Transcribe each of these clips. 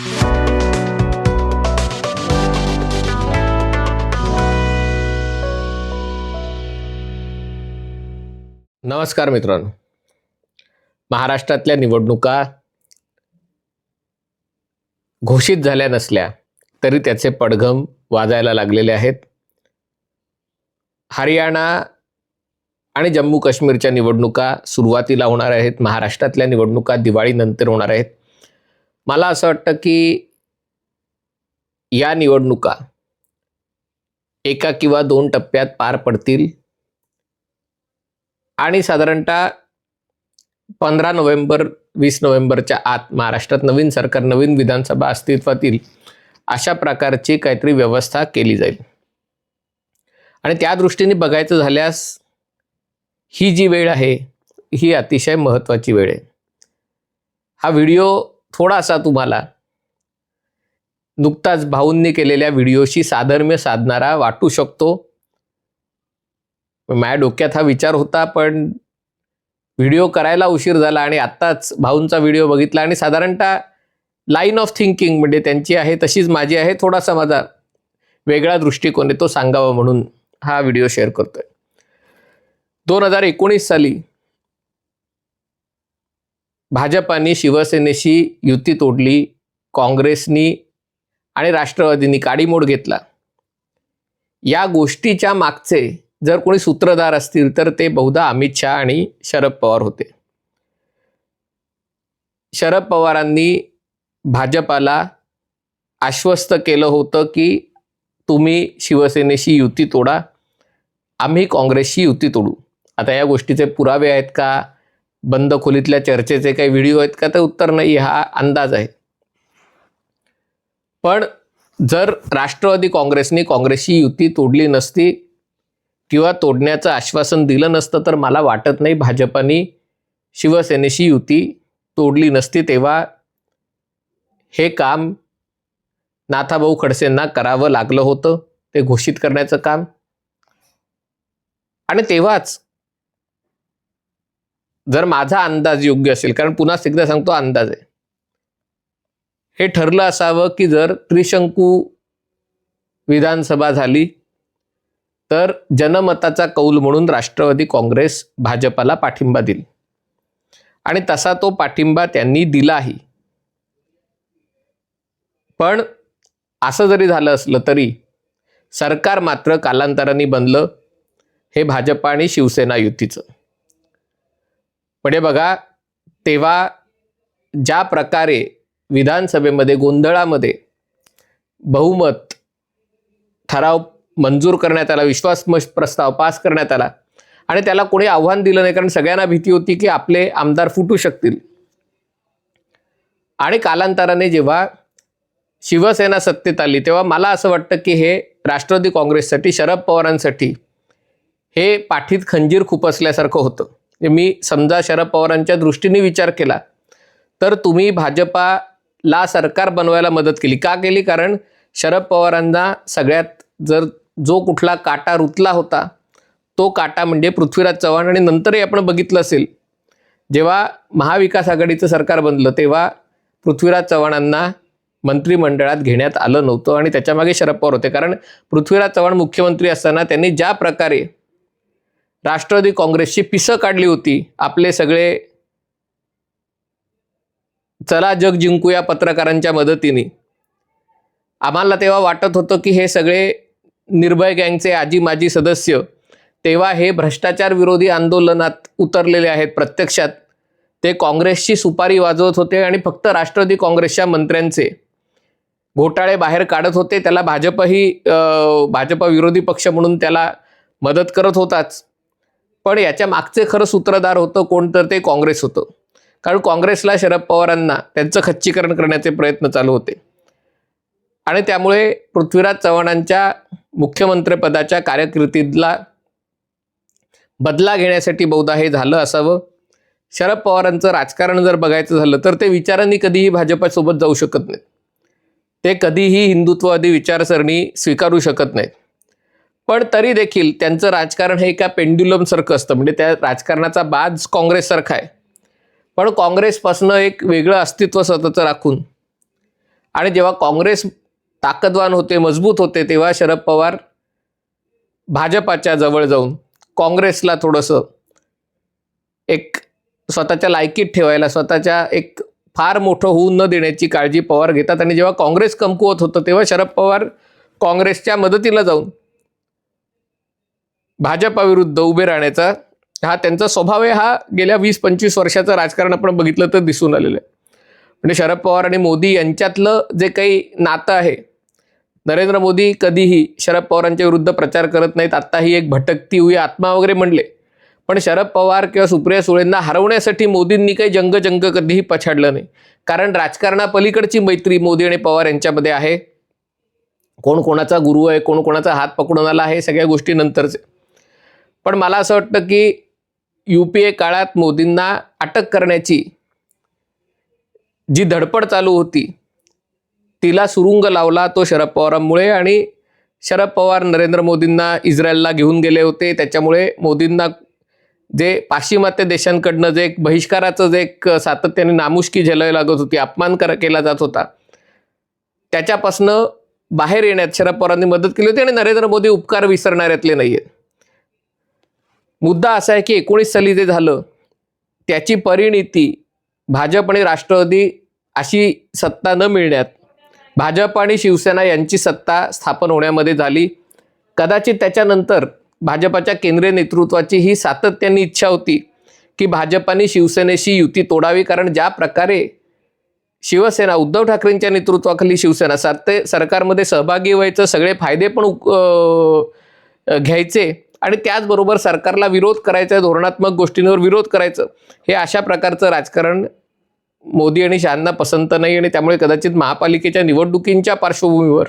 नमस्कार मित्रांनो. महाराष्ट्रातल्या निवडणुका घोषित झाल्या नसल्या तरी त्याचे पडघम वाजायला लागलेले आहेत. हरियाणा आणि जम्मू काश्मीरच्या निवडणुका सुरुवातीला होणार आहेत. महाराष्ट्रातल्या निवडणुका दिवाळीनंतर होणार आहेत. मला असं वाटतं की या निवडणुका एका किंवा दोन टप्प्यात पार पडतील. आणि साधारणतः पंधरा नोव्हेंबर वीस नोव्हेंबरच्या आत महाराष्ट्रात नवीन सरकार नवीन विधानसभा अस्तित्वात येईल अशा प्रकारची काहीतरी व्यवस्था केली जाईल. आणि त्या दृष्टीने बघायचं झाल्यास ही जी वेळ आहे ही अतिशय महत्त्वाची वेळ आहे. हा व्हिडिओ थोडासा तुम्हाला नुकताच भाऊंनी केलेल्या व्हिडिओशी साधर्म्य साधणारा वाटू शकतो. माझ्या डोक्यात हा विचार होता पण व्हिडिओ करायला उशीर झाला आणि आत्ताच भाऊंचा व्हिडिओ बघितला आणि साधारणतः लाईन ऑफ थिंकिंग म्हणजे त्यांची आहे तशीच माझी आहे. थोडासा माझा वेगळा दृष्टिकोन आहे तो सांगावा म्हणून हा व्हिडिओ शेअर करतोय. दोन हजार एकोणीस साली भाजपाने शिवसेनेशी युती तोडली काँग्रेसनी आणि राष्ट्रवादींनी काडीमोड घेतला. या गोष्टीच्या मागचे जर कोणी सूत्रधार असतील तर ते बहुधा अमित शहा आणि शरद पवार होते. शरद पवारांनी भाजपाला आश्वस्त केलं होतं की तुम्ही शिवसेनेशी युती तोडा आम्ही काँग्रेसशी युती तोडू. आता या गोष्टीचे पुरावे आहेत का? बंद खोलीतल्या चर्चेचे काही व्हिडिओ आहेत का? तर उत्तर नाही हा अंदाज आहे. पण जर राष्ट्रवादी काँग्रेसने काँग्रेसची युती तोडली नसती किंवा तोडण्याचं आश्वासन दिलं नसतं तर मला वाटत नाही भाजपाने शिवसेनेशी युती तोडली नसती तेव्हा हे काम नाथाभाऊ खडसेंना करावं लागलं होतं ते घोषित करण्याचं काम. आणि तेव्हाच जर माझा अंदाज योग्य असेल कारण पुन्हा एकदा सांगतो अंदाज आहे. हे ठरलं असावं की जर त्रिशंकू विधानसभा झाली तर जनमताचा कौल म्हणून राष्ट्रवादी काँग्रेस भाजपाला पाठिंबा दिली आणि तसा तो पाठिंबा त्यांनी दिलाही. पण असं जरी झालं असलं तरी सरकार मात्र कालांतराने बनलं हे भाजपा आणि शिवसेना युतीचं. पण हे बघा तेव्हा ज्या प्रकारे विधानसभेमध्ये गोंधळामध्ये बहुमत ठराव मंजूर करण्यात आला विश्वास प्रस्ताव पास करण्यात आला आणि त्याला कोणी आव्हान दिलं नाही कारण सगळ्यांना भीती होती की आपले आमदार फुटू शकतील. आणि कालांतराने जेव्हा शिवसेना सत्तेत आली तेव्हा मला असं वाटतं की हे राष्ट्रवादी काँग्रेससाठी शरद पवारांसाठी हे पाठीत खंजीर खूप असल्यासारखं होतं. म्हणजे मी समजा शरद पवारांच्या दृष्टीने विचार केला तर तुम्ही भाजपाला सरकार बनवायला मदत केली. का केली? कारण शरद पवारांना सगळ्यात जर जो कुठला काटा रुतला होता तो काटा म्हणजे पृथ्वीराज चव्हाण आणि नंतरही आपण बघितलं असेल जेव्हा महाविकास आघाडीचं सरकार बनलं तेव्हा पृथ्वीराज चव्हाणांना मंत्रिमंडळात घेण्यात आलं नव्हतं आणि त्याच्यामागे शरद पवार होते. कारण पृथ्वीराज चव्हाण मुख्यमंत्री असताना त्यांनी ज्या प्रकारे राष्ट्रवादी काँग्रेसची पिसं काढली होती. आपले सगळे चला जग जिंकूया पत्रकारांच्या मदतीने. आम्हाला तेव्हा वाटत होतं की हे सगळे निर्भय गँगचे आजी माजी सदस्य तेव्हा हे भ्रष्टाचार विरोधी आंदोलनात उतरलेले आहेत प्रत्यक्षात. ते काँग्रेसची सुपारी वाजवत होते आणि फक्त राष्ट्रवादी काँग्रेसच्या मंत्र्यांचे. घोटाळे बाहेर काढत होते त्याला भाजपही भाजप विरोधी पक्ष म्हणून त्याला मदत करत होताच. पण याच्या मागचे खरं सूत्रधार होतं कोण तर ते काँग्रेस होतं. कारण काँग्रेसला शरद पवारांना त्यांचं खच्चीकरण करण्याचे प्रयत्न चालू होते. आणि त्यामुळे पृथ्वीराज चव्हाणांच्या मुख्यमंत्रीपदाच्या कारकिर्दीतला बदला घेण्यासाठी बहुधा हे झालं असावं. शरद पवारांचं राजकारण जर बघायचं झालं तर ते विचारांनी कधीही भाजपासोबत जाऊ शकत नाहीत. ते कधीही हिंदुत्ववादी विचारसरणी स्वीकारू शकत नाहीत. पण तरी देखील त्यांचं राजकारण हे एका पेंड्युलमसारखं असतं. म्हणजे त्या राजकारणाचा बाज काँग्रेससारखा आहे. पण काँग्रेसपासनं एक वेगळं अस्तित्व स्वतःचं राखून आणि जेव्हा काँग्रेस ताकदवान होते मजबूत होते तेव्हा शरद पवार भाजपाच्या जवळ जाऊन काँग्रेसला थोडंसं एक स्वतःच्या लायकीत ठेवायला स्वतःच्या एक फार मोठं होऊ न देण्याची काळजी पवार घेतात. आणि जेव्हा काँग्रेस कमकुवत होतं तेव्हा शरद पवार काँग्रेसच्या मदतीला जाऊन भाजपाविरुद्ध उभे राहण्याचा हा त्यांचा स्वभाव आहे. हा गेल्या वीस पंचवीस वर्षाचं राजकारण आपण बघितलं तर दिसून आलेलं आहे. म्हणजे शरद पवार आणि मोदी यांच्यातलं जे काही नातं आहे नरेंद्र मोदी कधीही शरद पवारांच्या विरुद्ध प्रचार करत नाहीत. आत्ता ही एक भटकती हुई आत्मा वगैरे म्हणले. पण शरद पवार किंवा सुप्रिया सुळेंना हरवण्यासाठी मोदींनी काही जंग जंग कधीही पछाडलं नाही. कारण राजकारणापलीकडची मैत्री मोदी आणि पवार यांच्यामध्ये आहे. कोण कोणाचा गुरु आहे कोण कोणाचा हात पकडून आला आहे सगळ्या गोष्टी नंतरचे. पण मला असं वाटतं की यू पी ए काळात मोदींना अटक करण्याची जी धडपड चालू होती तिला सुरुंग लावला तो शरद पवारांमुळे आणि शरद पवार नरेंद्र मोदींना इस्रायलला घेऊन गेले होते. त्याच्यामुळे मोदींना जे पाश्चिमात्य देशांकडनं जे एक बहिष्काराचं जे एक सातत्याने नामुष्की झेलावी लागत होती अपमान कर केला जात होता त्याच्यापासनं बाहेर येण्यात शरद पवारांनी मदत केली होती आणि नरेंद्र मोदी उपकार विसरणाऱ्यातले नाही आहेत मुद्दा असा आहे की एकोणीस साली जे झालं त्याची परिणिती भाजप आणि राष्ट्रवादी अशी सत्ता न मिळण्यात भाजप आणि शिवसेना यांची सत्ता स्थापन होण्यामध्ये झाली. कदाचित त्याच्यानंतर भाजपाच्या केंद्रीय नेतृत्वाची ही सातत्याने इच्छा होती की भाजपाने शिवसेनेशी युती तोडावी कारण ज्या प्रकारे शिवसेना उद्धव ठाकरेंच्या नेतृत्वाखाली शिवसेना सत्ते सरकारमध्ये सहभागी व्हायचं सगळे फायदे पण उक- घ्यायचे. आणि त्याचबरोबर सरकारला विरोध करायचा धोरणात्मक गोष्टींवर विरोध करायचं हे अशा प्रकारचं राजकारण मोदी आणि शहांना पसंत नाही आणि त्यामुळे कदाचित महापालिकेच्या निवडणुकींच्या पार्श्वभूमीवर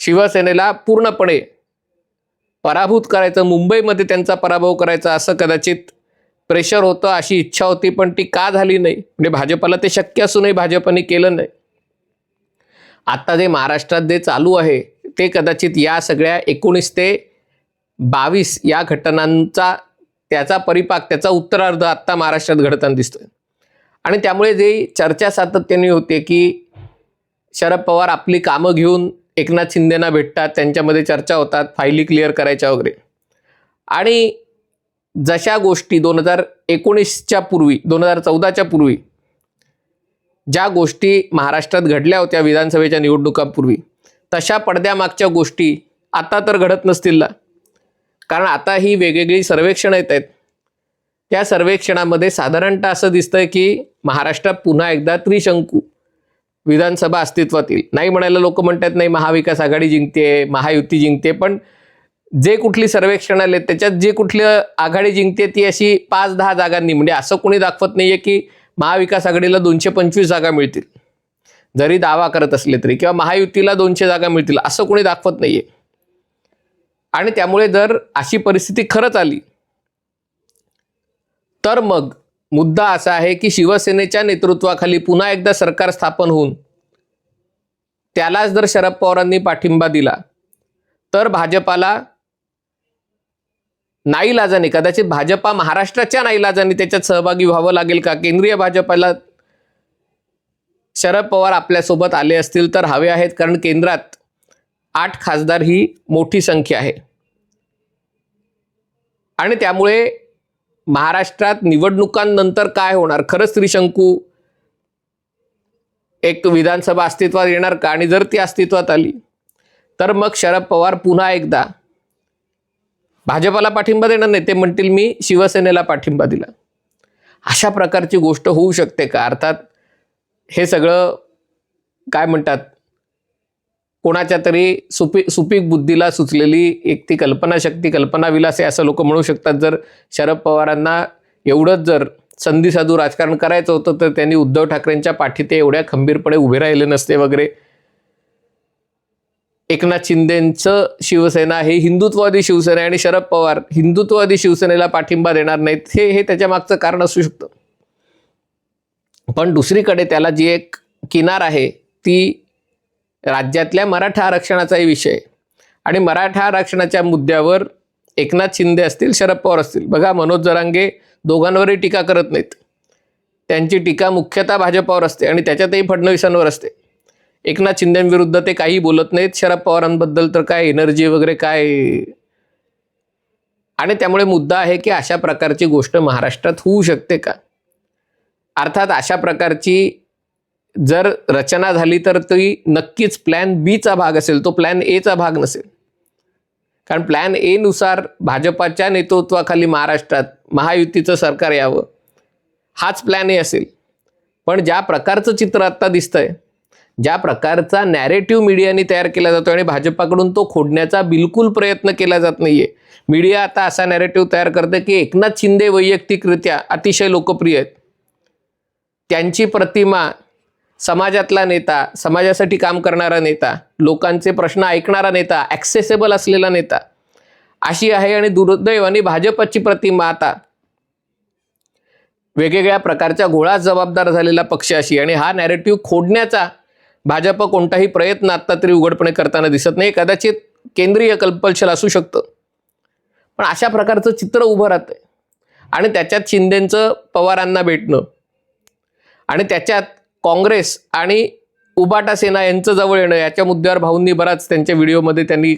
शिवसेनेला पूर्णपणे पराभूत करायचं मुंबईमध्ये त्यांचा पराभव करायचा असं कदाचित प्रेशर होतं अशी इच्छा होती पण ती का झाली नाही? म्हणजे भाजपाला ते शक्य असूनही भाजपने केलं नाही. आता जे महाराष्ट्रात जे चालू आहे ते कदाचित या सगळ्या एकोणीस ते बावीस या घटनांचा त्याचा परिपाक त्याचा उत्तरार्ध आत्ता महाराष्ट्रात घडताना दिसतोय. आणि त्यामुळे जे चर्चा सातत्याने होते की शरद पवार आपली कामं घेऊन एकनाथ शिंदेना भेटतात त्यांच्यामध्ये चर्चा होतात फायली क्लिअर करायच्या वगैरे. आणि जशा गोष्टी दोन हजार एकोणीसच्या पूर्वी दोन हजार चौदाच्या पूर्वी ज्या गोष्टी महाराष्ट्रात घडल्या होत्या विधानसभेच्या निवडणुकांपूर्वी तशा पडद्यामागच्या गोष्टी आता तर घडत नसतील ना. कारण आता ही वेगवेगळी सर्वेक्षणं येत आहेत. त्या सर्वेक्षणामध्ये साधारणतः असं दिसतंय की महाराष्ट्रात पुन्हा एकदा त्रिशंकू विधानसभा अस्तित्वात येईल नाही म्हणायला लोक म्हणतात नाही महाविकास आघाडी जिंकते महायुती जिंकते पण जे कुठली सर्वेक्षण आले त्याच्यात जे कुठली आघाडी जिंकते ती अशी पाच दहा जागांनी म्हणजे असं कोणी दाखवत नाही आहे की महाविकास आघाडीला दोनशे पंचवीस जागा मिळतील. जरी दावा करत असले तरी किंवा महायुतीला दोनशे जागा मिळतील असं कोणी दाखवत नाही आहे आणि त्यामुळे जर अशी परिस्थिती खरंच आली तर मग मुद्दा असा आहे की शिवसेनेच्या नेतृत्वाखाली पुन्हा एकदा सरकार स्थापन होऊन त्यालाच जर शरद पवारांनी पाठिंबा दिला तर भाजपाला नाईलाजाने कदाचित भाजपा महाराष्ट्राच्या नाईलाजाने त्याच्यात सहभागी व्हावं लागेल का? केंद्रीय भाजपाला शरद पवार आपल्यासोबत आले असतील तर हवे आहेत कारण केंद्रात आठ खासदार ही मोठी संख्या आहे. आणि त्यामुळे महाराष्ट्रात निवडणुकांनंतर काय होणार? खरंच त्रिशंकू एक विधानसभा अस्तित्वात येणार का? आणि जर ती अस्तित्वात आली तर मग शरद पवार पुन्हा एकदा भाजपाला पाठिंबा देणार नाही. ते म्हणतील मी शिवसेनेला पाठिंबा दिला. अशा प्रकारची गोष्ट होऊ शकते का? अर्थात हे सगळं काय म्हणतात? कोणाच्या तरी सुपी सुपीक बुद्धीला सुचलेली एक ती कल्पनाशक्ती कल्पना विलास आहे असं लोक म्हणू शकतात. जर शरद पवारांना एवढंच जर संधी साधू राजकारण करायचं होतं तर त्यांनी उद्धव ठाकरेंच्या पाठी ते एवढ्या खंबीरपणे उभे राहिले नसते वगैरे. एकनाथ शिंदेचं शिवसेना हे हिंदुत्ववादी शिवसेना आणि शरद पवार हिंदुत्ववादी शिवसेनेला पाठिंबा देणार नाहीत. हे हे त्याच्या मागचं कारण असू शकतं. पण दुसरीकडे त्याला जी एक किनार आहे ती राज्यातल्या मराठा आरक्षणाचाही विषय. आणि मराठा आरक्षणाच्या मुद्द्यावर एकनाथ शिंदे असतील शरद पवार असतील बघा मनोज जरांगे दोघांवरही टीका करत नाहीत. त्यांची टीका मुख्यतः भाजपावर असते आणि त्याच्यातही फडणवीसांवर असते. एकनाथ शिंदेविरुद्ध ते काही बोलत नाहीत. शरद पवारांबद्दल तर काय एनर्जी वगैरे काय? आणि त्यामुळे मुद्दा आहे की अशा प्रकारची गोष्ट महाराष्ट्रात होऊ शकते का? अर्थात अशा प्रकारची जर रचना झाली तर ती नक्कीच प्लॅन बीचा भाग असेल तो प्लॅन एचा भाग नसेल. कारण प्लॅन एनुसार भाजपाच्या नेतृत्वाखाली महाराष्ट्रात महायुतीचं सरकार यावं हाच प्लॅन ए असेल. पण ज्या प्रकारचं चित्र आत्ता दिसतंय ज्या प्रकारचा नॅरेटिव्ह मीडियाने तयार केला जातो आणि भाजपाकडून तो खोडण्याचा बिलकुल प्रयत्न केला जात नाहीये मीडिया आता असा नॅरेटिव्ह तयार करते की एकनाथ शिंदे वैयक्तिकरित्या अतिशय लोकप्रिय आहेत. त्यांची प्रतिमा समाजातला नेता समाजासाठी काम करणारा नेता लोकांचे प्रश्न ऐकणारा नेता ॲक्सेसेबल असलेला नेता. अशी आहे आणि दुर्दैवाने भाजपची प्रतिमा आता. वेगवेगळ्या प्रकारच्या घोळा जबाबदार झालेला पक्ष अशी आणि हा नॅरेटिव्ह खोडण्याचा भाजप कोणताही प्रयत्न आत्ता तरी उघडपणे करताना दिसत नाही. कदाचित केंद्रीय कल्पलशल असू शकतं. पण अशा प्रकारचं चित्र उभं राहतंय. आणि त्याच्यात शिंदेचं पवारांना भेटणं. आणि त्याच्यात काँग्रेस आणि उबाटा सेना यांचं जवळ येणं याच्या मुद्द्यावर भाऊंनी बराच त्यांच्या व्हिडिओमध्ये त्यांनी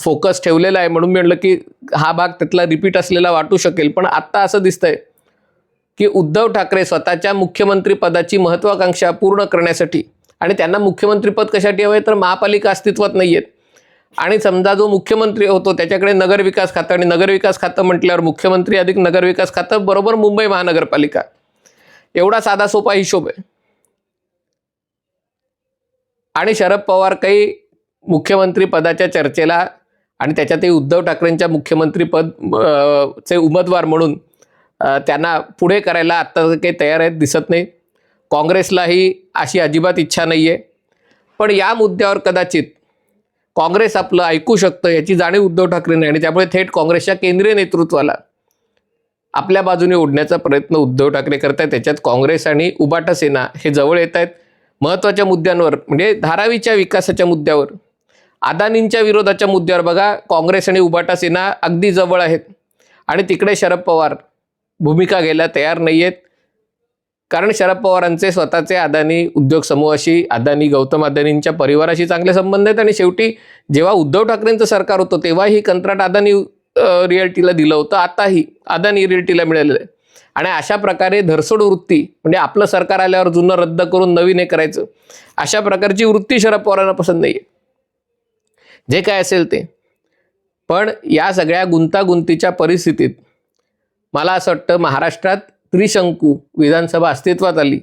फोकस ठेवलेला आहे. म्हणून मी म्हटलं की हा भाग त्यातला रिपीट असलेला वाटू शकेल. पण आत्ता असं दिसतंय की उद्धव ठाकरे स्वतःच्या मुख्यमंत्रीपदाची महत्त्वाकांक्षा महत्वाकांक्षा पूर्ण करण्यासाठी आणि त्यांना मुख्यमंत्रीपद कशासाठी हवं तर महापालिका अस्तित्वात नाही आहेत आणि समजा जो मुख्यमंत्री होतो त्याच्याकडे नगरविकास खातं आणि नगरविकास खातं म्हटल्यावर मुख्यमंत्री अधिक नगरविकास खातं बरोबर मुंबई महानगरपालिका. एवढा साधा सोपा हिशोब आहे. आणि शरद पवार काही मुख्यमंत्री पदाच्या चर्चेला आणि त्याच्यातही उद्धव ठाकरेंच्या मुख्यमंत्रीपद चे उमेदवार म्हणून त्यांना पुढे करायला आत्ता काही तयार आहेत दिसत नाही. काँग्रेसलाही अशी अजिबात इच्छा नाही आहे पण या मुद्द्यावर कदाचित काँग्रेस आपलं ऐकू शकतं याची जाणीव उद्धव ठाकरेंनी आणि त्यामुळे थेट काँग्रेसच्या केंद्रीय नेतृत्वाला आपल्या बाजूने ओढण्याचा प्रयत्न उद्धव ठाकरे करत आहेत त्याच्यात काँग्रेस आणि उबाटा सेना हे जवळ येत आहेत महत्त्वाच्या मुद्द्यांवर म्हणजे धारावीच्या विकासाच्या मुद्द्यावर अदानींच्या विरोधाच्या मुद्द्यावर बघा काँग्रेस आणि उबाटा सेना अगदी जवळ आहेत. आणि तिकडे शरद पवार भूमिका घ्यायला तयार नाही आहेत कारण शरद पवारांचे स्वतःचे अदानी उद्योग समूहाशी अदानी गौतम अदानींच्या परिवाराशी चांगले संबंध आहेत. आणि शेवटी जेव्हा उद्धव ठाकरेंचं सरकार होतं तेव्हा ही कंत्राट अदानी रिअल्टीला दिलं होतं. आताही अदानी रिअल्टीला मिळालेलं आहे. आणि अशा प्रकारे धरसोड वृत्ती म्हणजे आपलं सरकार आल्यावर जुनं रद्द करून नवीन हे करायचं अशा प्रकारची वृत्ती शरद पवारांना पसंत नाही जे काय असेल ते. पण या सगळ्या गुंतागुंतीच्या परिस्थितीत मला असं वाटतं महाराष्ट्रात त्रिशंकू विधानसभा अस्तित्वात आली.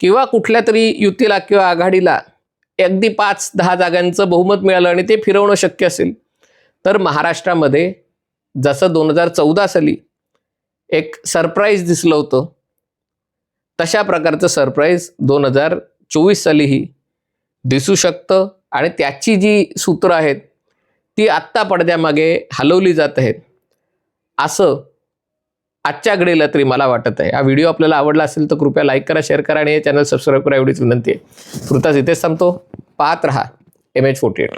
किंवा कुठल्या तरी युतीला किंवा आघाडीला अगदी पाच दहा जागांचं बहुमत मिळालं आणि ते फिरवणं शक्य असेल. तर महाराष्ट्रामध्ये जसं दोन हजार चौदा साली एक सरप्राईज दिसलं होतं तशा प्रकारचं सरप्राईज दोन हजार चोवीस सालीही दिसू शकतं. आणि त्याची जी सूत्रं आहेत ती आत्ता पडद्यामागे हलवली जात आहेत. असं आजच्या घडीला तरी मला वाटत आहे. हा व्हिडिओ आपल्याला आवडला असेल तर कृपया लाईक करा शेअर करा आणि हे चॅनल सबस्क्राईब करा एवढीच विनंती आहे. तुर्तास इथेच थांबतो. पाहत रहा. M H forty eight